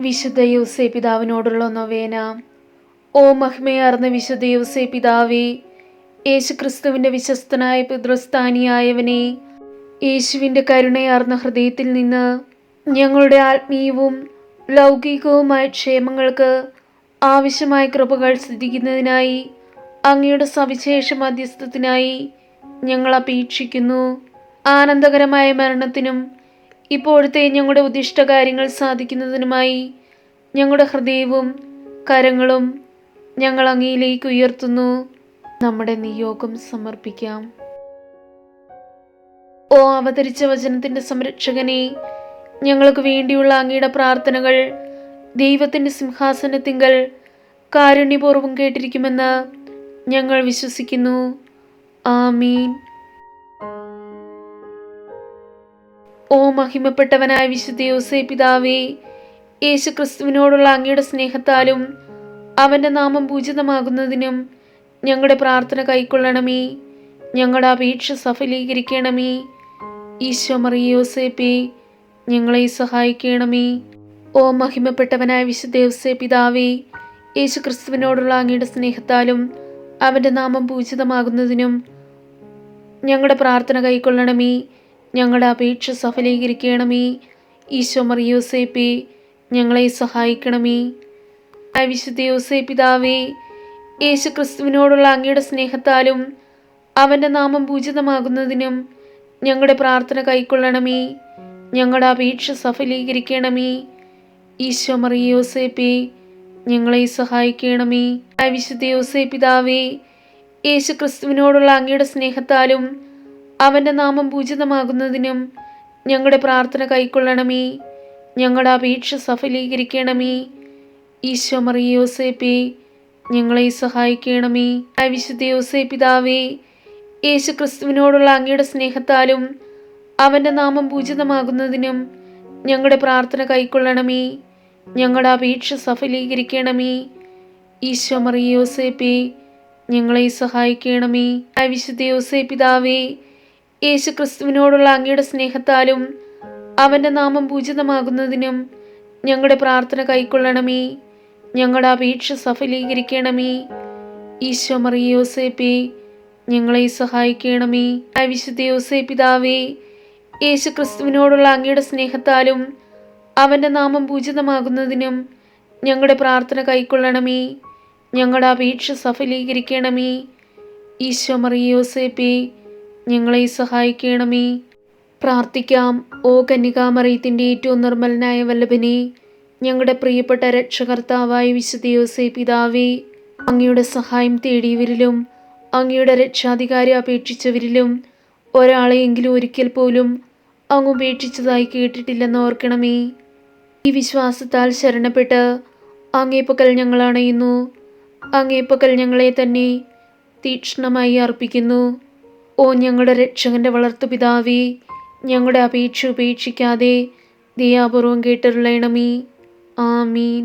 വിശുദ്ധ യൂസേ പിതാവിനോടുള്ള നൊവേന. ഓ മഹിമയാർന്ന വിശുദ്ധ യൂസേ പിതാവേ യേശു ക്രിസ്തുവിന്റെ വിശ്വസ്തനായ പിതൃസ്ഥാനിയായവനെ യേശുവിന്റെ കരുണയാർന്ന ഹൃദയത്തിൽ നിന്ന് ഞങ്ങളുടെ ആത്മീയവും ലൗകികവുമായ ക്ഷേമങ്ങൾക്ക് ആവശ്യമായ കൃപകൾ സിദ്ധിക്കുന്നതിനായി അങ്ങയുടെ സവിശേഷ മധ്യസ്ഥത്തിനായി ഞങ്ങൾ അപേക്ഷിക്കുന്നു. ആനന്ദകരമായ മരണത്തിനും ഇപ്പോഴത്തെ ഞങ്ങളുടെ ഉദ്ദിഷ്ട കാര്യങ്ങൾ സാധിക്കുന്നതിനുമായി ഞങ്ങളുടെ ഹൃദയവും കരങ്ങളും ഞങ്ങൾ അങ്ങയിലേക്ക് ഉയർത്തുന്നു. നമ്മുടെ നിയോഗം സമർപ്പിക്കാം. ഓ അവതരിച്ച വചനത്തിന്റെ സംരക്ഷകനെ ഞങ്ങൾക്ക് വേണ്ടിയുള്ള അങ്ങയുടെ പ്രാർത്ഥനകൾ ദൈവത്തിന്റെ സിംഹാസനത്തിങ്കൽ കാരുണ്യപൂർവം കേട്ടിരിക്കുമെന്ന് ഞങ്ങൾ വിശ്വസിക്കുന്നു. ആമീൻ. ഓ മഹിമപ്പെട്ടവനായ വിശുദ്ധ യോസേ പിതാവേ യേശു ക്രിസ്തുവിനോടുള്ള അങ്ങയുടെ സ്നേഹത്താലും അവന്റെ നാമം പൂജിതമാകുന്നതിനും ഞങ്ങളുടെ പ്രാർത്ഥന കൈക്കൊള്ളണമേ. ഞങ്ങളുടെ അപേക്ഷ സഫലീകരിക്കണമേ. ഈശോ മറിയോസേപ്പേ ഞങ്ങളെ സഹായിക്കണമേ. ഓ മഹിമപ്പെട്ടവനായ വിശുദ്ധ യോസേ പിതാവേ യേശു ക്രിസ്തുവിനോടുള്ള അങ്ങയുടെ സ്നേഹത്താലും അവന്റെ നാമം പൂജിതമാകുന്നതിനും ഞങ്ങളുടെ പ്രാർത്ഥന കൈക്കൊള്ളണമേ. ഞങ്ങളുടെ അപേക്ഷ സഫലീകരിക്കണമേ. ഈശോ മറിയോസേപ്പേ ഞങ്ങളെ സഹായിക്കണമേ. അവിശുദ്ധ വിശുദ്ധ യോസേ പിതാവേ യേശു ക്രിസ്തുവിനോടുള്ള അങ്ങയുടെ സ്നേഹത്താലും അവന്റെ നാമം പൂജിതമാകുന്നതിനും ഞങ്ങളുടെ പ്രാർത്ഥന കൈക്കൊള്ളണമേ. ഞങ്ങളുടെ അപേക്ഷ സഫലീകരിക്കണമേ. ഈശോ മറിയോസേപ്പേ ഞങ്ങളെ സഹായിക്കണമേ. അവിശുദ്ധ വിശുദ്ധ യോസേ പിതാവേ യേശു ക്രിസ്തുവിനോടുള്ള അങ്ങയുടെ സ്നേഹത്താലും അവന്റെ നാമം പൂജിതമാകുന്നതിനും ഞങ്ങളുടെ പ്രാർത്ഥന കൈക്കൊള്ളണമേ. ഞങ്ങളുടെ അപേക്ഷ സഫലീകരിക്കണമേ. ഈശോ മറിയോസേപ്പേ ഞങ്ങളെ സഹായിക്കണമേ. അവിശുദ്ധ വിശുദ്ധ യോസേ പിതാവേ യേശു ക്രിസ്തുവിനോടുള്ള അങ്ങയുടെ സ്നേഹത്താലും അവന്റെ നാമം പൂജിതമാകുന്നതിനും ഞങ്ങളുടെ പ്രാർത്ഥന കൈക്കൊള്ളണമേ. ഞങ്ങളുടെ അപേക്ഷ സഫലീകരിക്കണമേ. ഈശോ മറിയോസേപ്പേ ഞങ്ങളെ സഹായിക്കണമേ. അവിശുദ്ധ വിശുദ്ധ യോസേ പിതാവേ യേശു ക്രിസ്തുവിനോടുള്ള അങ്ങയുടെ സ്നേഹത്താലും അവന്റെ നാമം പൂജിതമാകുന്നതിനും ഞങ്ങളുടെ പ്രാർത്ഥന കൈക്കൊള്ളണമേ. ഞങ്ങളുടെ അപേക്ഷ സഫലീകരിക്കണമേ. ഈശോ മറിയോസേപ്പി ഞങ്ങളെ സഹായിക്കണമേ. അവിശുദ്ധ വിശുദ്ധ യോസേ പിതാവേ യേശു ക്രിസ്തുവിനോടുള്ള അങ്ങയുടെ സ്നേഹത്താലും അവന്റെ നാമം പൂജിതമാകുന്നതിനും ഞങ്ങളുടെ പ്രാർത്ഥന കൈക്കൊള്ളണമേ. ഞങ്ങളുടെ അപേക്ഷ സഫലീകരിക്കണമേ. ഈശോ മറിയോസേപ്പേ ഞങ്ങളെ സഹായിക്കണമേ. പ്രാർത്ഥിക്കാം ഓ കന്യകാമറിയത്തിന്റെ ഏറ്റവും നിർമ്മലനായ വല്ലഭനെ. ഞങ്ങളുടെ പ്രിയപ്പെട്ട രക്ഷകർത്താവായ വിശുദ്ധ യോസേ പിതാവേ അങ്ങയുടെ സഹായം തേടിയവരിലും അങ്ങയുടെ രക്ഷാധികാരി അപേക്ഷിച്ചവരിലും ഒരാളെയെങ്കിലും ഒരിക്കൽ പോലും അങ്ങ് ഉപേക്ഷിച്ചതായി കേട്ടിട്ടില്ലെന്ന് ഓർക്കണമേ. ഈ വിശ്വാസത്താൽ ശരണപ്പെട്ട് അങ്ങേപ്പക്കൽ ഞങ്ങൾ അണയുന്നു അങ്ങേപ്പക്കൽ ഞങ്ങളെ തന്നെ തീക്ഷ്ണമായി അർപ്പിക്കുന്നു. ഓ ഞങ്ങളുടെ രക്ഷകന്റെ വളർത്തുപിതാവേ ഞങ്ങളുടെ അപേക്ഷ ഉപേക്ഷിക്കാതെ ദയാപൂർവം കേട്ടരുളയണമേ ആമീൻ.